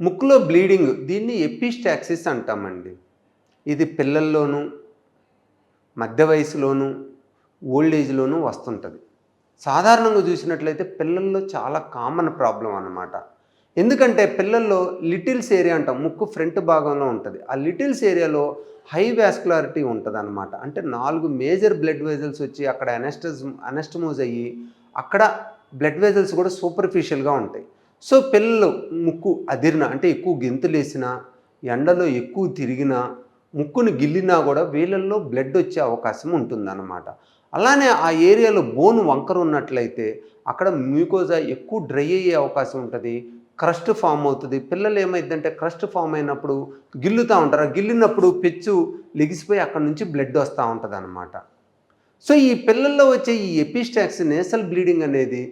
ముక్కులో బ్లీడింగ్ దీన్ని ఎపిస్టాక్సిస్ అంటామండి. ఇది పిల్లల్లోనూ మధ్య వయసులోనూ ఓల్డ్ ఏజ్లోనూ వస్తుంటుంది. సాధారణంగా చూసినట్లయితే పిల్లల్లో చాలా కామన్ ప్రాబ్లం అన్నమాట. ఎందుకంటే పిల్లల్లో లిటిల్స్ ఏరియా అంటాం ముక్కు ఫ్రంట్ భాగంలో ఉంటుంది. ఆ లిటిల్స్ ఏరియాలో హై వ్యాస్కులారిటీ ఉంటుంది అనమాట అంటే నాలుగు మేజర్ బ్లడ్ వెజల్స్ వచ్చి అక్కడ అనెస్టస్ అనెస్టమోజ్ అయ్యి అక్కడ బ్లడ్ వెజల్స్ కూడా సూపర్ఫిషియల్గా ఉంటాయి. సో పిల్లలు ముక్కు అదిరిన అంటే ఎక్కువ గెంతులేసిన ఎండలో ఎక్కువ తిరిగినా ముక్కును గిల్లినా కూడా వీళ్ళల్లో బ్లడ్ వచ్చే అవకాశం ఉంటుందన్నమాట. అలానే ఆ ఏరియాలో బోన్ వంకర ఉన్నట్లయితే అక్కడ మ్యూకోజా ఎక్కువ డ్రై అయ్యే అవకాశం ఉంటుంది క్రస్ట్ ఫామ్ అవుతుంది. పిల్లలు ఏమైందంటే క్రస్ట్ ఫామ్ అయినప్పుడు గిల్లుతూ ఉంటారు. ఆ గిల్లినప్పుడు పెచ్చు లెగిసిపోయి అక్కడ నుంచి బ్లడ్ వస్తూ ఉంటుంది అనమాట సో ఈ పిల్లల్లో వచ్చే ఈ ఎపిస్టాక్స్ నేసల్ బ్లీడింగ్ అనేది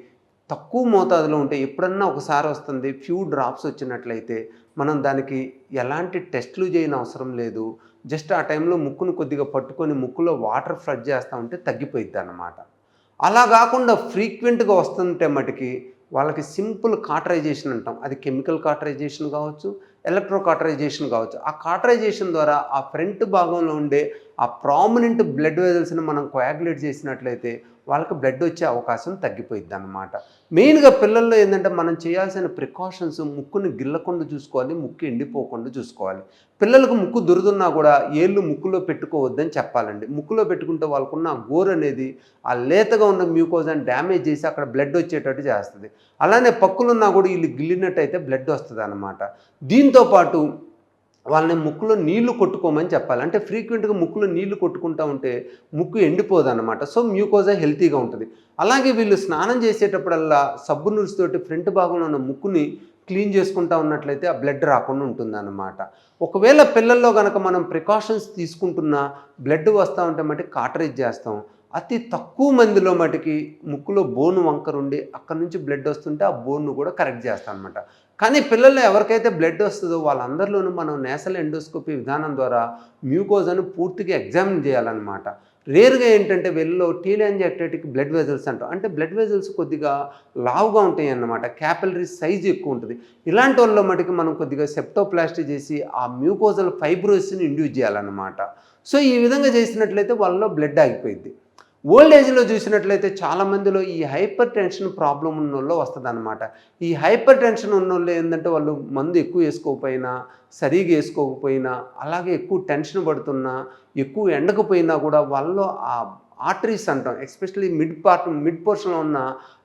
తక్కువ మోతాదులో ఉంటే ఎప్పుడన్నా ఒకసారి వస్తుంది ఫ్యూ డ్రాప్స్ వచ్చినట్లయితే మనం దానికి ఎలాంటి టెస్టులు చేయని అవసరం లేదు. జస్ట్ ఆ టైంలో ముక్కును కొద్దిగా పట్టుకొని ముక్కులో వాటర్ ఫ్లడ్ చేస్తూ ఉంటే తగ్గిపోయిద్ది అన్నమాట. అలా కాకుండా ఫ్రీక్వెంట్గా వస్తుంటే మటుకి వాళ్ళకి సింపుల్ కాటరైజేషన్ అంటాం. అది కెమికల్ కాటరైజేషన్ కావచ్చు ఎలక్ట్రో కాటరైజేషన్ కావచ్చు. ఆ కాటరైజేషన్ ద్వారా ఆ ఫ్రంట్ భాగంలో ఉండే ఆ ప్రామినెంట్ బ్లడ్ వెజల్స్ని మనం కోయాగులేట్ చేసినట్లయితే వాళ్ళకి బ్లడ్ వచ్చే అవకాశం తగ్గిపోయిద్ది అనమాట మెయిన్గా పిల్లల్లో ఏంటంటే మనం చేయాల్సిన ప్రికాషన్స్ ముక్కుని గిల్లకుండా చూసుకోవాలి ముక్కు ఎండిపోకుండా చూసుకోవాలి. పిల్లలకు ముక్కు దురదున్నా కూడా ఏళ్ళు ముక్కులో పెట్టుకోవద్దని చెప్పాలండి. ముక్కులో పెట్టుకుంటే వాళ్ళకున్న గోరు అనేది ఆ లేతగా ఉన్న మ్యూకోజాని డ్యామేజ్ చేసి అక్కడ బ్లడ్ వచ్చేటట్టు చేస్తుంది. అలానే పక్కులున్నా కూడా వీళ్ళు గిల్లినట్టయితే బ్లడ్ వస్తుంది అనమాట దీంతోపాటు వాళ్ళని ముక్కులో నీళ్ళు కొట్టుకోమని చెప్పాలి. అంటే ఫ్రీక్వెంట్గా ముక్కులో నీళ్ళు కొట్టుకుంటా ఉంటే ముక్కు ఎండిపోదు అనమాట సో మ్యూకోజా హెల్తీగా ఉంటుంది. అలాగే వీళ్ళు స్నానం చేసేటప్పుడల్లా సబ్బు నురుసుతోటి ఫ్రంట్ భాగంలో ఉన్న ముక్కుని క్లీన్ చేసుకుంటా ఉన్నట్లయితే ఆ బ్లడ్ రాకుండా ఉంటుందన్నమాట. ఒకవేళ పిల్లల్లో కనుక మనం ప్రికాషన్స్ తీసుకుంటున్నా బ్లడ్ వస్తూ ఉంటే మట్టి కాటరేజ్ చేస్తాం. అతి తక్కువ మందిలో మటుకి ముక్కులో బోను వంకర ఉండి అక్కడ నుంచి బ్లడ్ వస్తుంటే ఆ బోన్ను కూడా కరెక్ట్ చేస్తాం అనమాట కానీ పిల్లల్లో ఎవరికైతే బ్లడ్ వస్తుందో వాళ్ళందరిలోనూ మనం నేసల్ ఎండోస్కోపీ విధానం ద్వారా మ్యూకోజాను పూర్తిగా ఎగ్జామిన్ చేయాలన్నమాట. రేరుగా ఏంటంటే వీళ్ళలో టీలాంజాక్టైటిక్ బ్లడ్ వెజల్స్ అంటాం. అంటే బ్లడ్ వెజల్స్ కొద్దిగా లావుగా ఉంటాయి అన్నమాట క్యాపిలరీ సైజ్ ఎక్కువ ఉంటుంది. ఇలాంటి వాళ్ళలో మటుకు మనం కొద్దిగా సెప్టోప్లాస్టీ చేసి ఆ మ్యూకోజల్ ఫైబ్రోసిస్ని ఇండ్యూస్ చేయాలన్నమాట. సో ఈ విధంగా చేసినట్లయితే వాళ్ళలో బ్లడ్ ఆగిపోయింది ఓల్డ్ ఏజ్లో చూసినట్లయితే చాలా మందిలో ఈ హైపర్ టెన్షన్ ప్రాబ్లం ఉన్న వాళ్ళు వస్తుంది అనమాట ఈ హైపర్ టెన్షన్ ఉన్న వాళ్ళు ఏంటంటే వాళ్ళు మందు ఎక్కువ వేసుకోకపోయినా సరిగా వేసుకోకపోయినా అలాగే ఎక్కువ టెన్షన్ పడుతున్నా ఎక్కువ ఎండకపోయినా కూడా వాళ్ళలో ఆ ఆర్టరీస్ అంటాం. ఎస్పెషలీ మిడ్ పార్ట్ మిడ్ పోర్షన్లో ఉన్న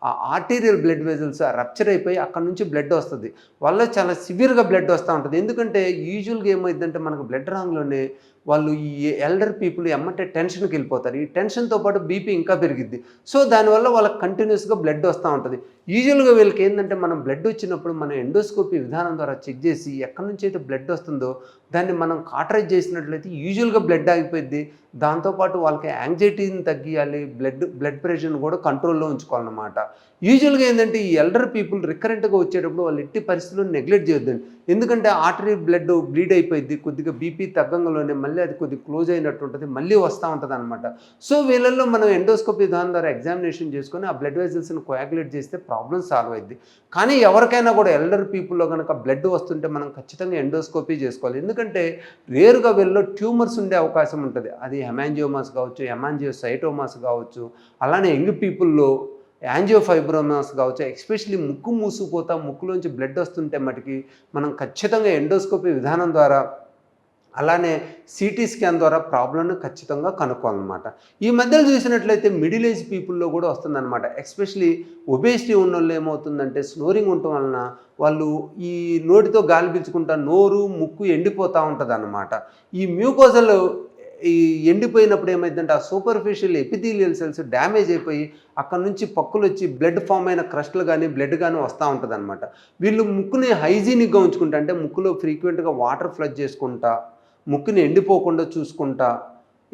ఆ ఆర్టీరియల్ బ్లడ్ వెజల్స్ రప్చర్ అయిపోయి అక్కడ నుంచి బ్లడ్ వస్తుంది. వాళ్ళ చాలా సివియర్గా బ్లడ్ వస్తూ ఉంటుంది. ఎందుకంటే యూజువల్గా ఏమైందంటే మనకు బ్లడ్ రాంగ్లోనే వాళ్ళు ఈ ఎల్డర్ పీపుల్ ఎమ్మటే టెన్షన్కి వెళ్ళిపోతారు. ఈ టెన్షన్తో పాటు బీపీ ఇంకా పెరిగిద్ది. సో దానివల్ల వాళ్ళకి కంటిన్యూస్గా బ్లడ్ వస్తూ ఉంటుంది. యూజువల్గా వీళ్ళకి ఏంటంటే మనం బ్లడ్ వచ్చినప్పుడు మనం ఎండోస్కోపీ విధానం ద్వారా చెక్ చేసి ఎక్కడి నుంచి అయితే బ్లడ్ వస్తుందో దాన్ని మనం కాటరేజ్ చేసినట్లయితే యూజువల్గా బ్లడ్ ఆగిపోయింది దాంతోపాటు వాళ్ళకి యాంగ్జైటీని తగ్గియాలి. బ్లడ్ బ్లడ్ ప్రెషర్ని కూడా కంట్రోల్లో ఉంచుకోవాలన్నమాట. యూజువల్గా ఏంటంటే ఈ ఎల్డర్ పీపుల్ రికరెంట్గా వచ్చేటప్పుడు వాళ్ళు ఎట్టి పరిస్థితుల్లో నెగ్లెక్ట్ చేయొద్దండి. ఎందుకంటే ఆర్టరీ బ్లడ్ బ్లీడ్ అయిపోయింది కొద్దిగా బీపీ తగ్గంలోనే మళ్ళీ అది కొద్దిగా క్లోజ్ అయినట్టు ఉంటుంది మళ్ళీ వస్తూ ఉంటుంది అనమాట సో వీళ్ళల్లో మనం ఎండోస్కోపీ దాని ద్వారా ఎగ్జామినేషన్ చేసుకొని ఆ బ్లడ్ వెజల్స్ని కోయాగులేట్ చేస్తే ప్రాబ్లం సాల్వ్ అయింది కానీ ఎవరికైనా కూడా ఎల్డర్ పీపుల్లో కనుక బ్లడ్ వస్తుంటే మనం ఖచ్చితంగా ఎండోస్కోపీ చేసుకోవాలి. ఎందుకంటే రేరుగా వీళ్ళలో ట్యూమర్స్ ఉండే అవకాశం ఉంటుంది. అది హెమాంజియోమాస్ కావచ్చు హెమాంజియోసైటోమాస్ కావచ్చు అలానే యంగ్ పీపుల్లో యాంజియోఫైబ్రోమాస్ కావచ్చు ఎస్పెషలీ ముక్కు మూసుకుపోతా ముక్కులోంచి బ్లడ్ వస్తుంటే మటుకి మనం ఖచ్చితంగా ఎండోస్కోపీ విధానం ద్వారా అలానే సిటీ స్కాన్ ద్వారా ప్రాబ్లమ్ను ఖచ్చితంగా కనుక్కోవాలన్నమాట. ఈ మధ్యలో చూసినట్లయితే మిడిల్ ఏజ్ పీపుల్లో కూడా వస్తుందన్నమాట. ఎస్పెషలీ ఒబేసిటీ ఉన్న వాళ్ళు ఏమవుతుందంటే స్నోరింగ్ ఉండటం వలన వాళ్ళు ఈ నోటితో గాలి పీల్చుకుంటా నోరు ముక్కు ఎండిపోతూ ఉంటుంది అన్నమాట ఈ మ్యూకోజల్ ఈ ఎండిపోయినప్పుడు ఏమైందంటే ఆ సూపర్ఫిషియల్ ఎపిథీలియల్ సెల్స్ డ్యామేజ్ అయిపోయి అక్కడ నుంచి పక్కులు వచ్చి బ్లడ్ ఫామ్ అయిన క్రస్ట్లు కానీ బ్లడ్ కానీ వస్తూ ఉంటుంది అనమాట వీళ్ళు ముక్కుని హైజీనిక్గా ఉంచుకుంటా అంటే ముక్కులో ఫ్రీక్వెంట్గా వాటర్ ఫ్లడ్ చేసుకుంటా ముక్కుని ఎండిపోకుండా చూసుకుంటా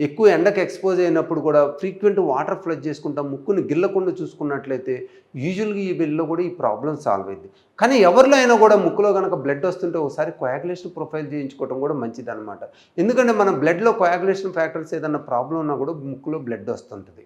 ఎక్కువ ఎండకు ఎక్స్పోజ్ అయినప్పుడు కూడా ఫ్రీక్వెంట్ వాటర్ ఫ్లడ్ చేసుకుంటాం ముక్కుని గిల్లకుండా చూసుకున్నట్లయితే యూజువల్గా ఈ బిల్లో కూడా ఈ ప్రాబ్లం సాల్వ్ అయింది. కానీ ఎవరిలో అయినా కూడా ముక్కులో కనుక బ్లడ్ వస్తుంటే ఒకసారి కోయాగులేషన్ ప్రొఫైల్ చేయించుకోవడం కూడా మంచిది అనమాట ఎందుకంటే మన బ్లడ్లో కోయాగులేషన్ ఫ్యాక్టర్స్ ఏదైనా ప్రాబ్లం ఉన్నా కూడా ముక్కులో బ్లడ్ వస్తుంటుంది.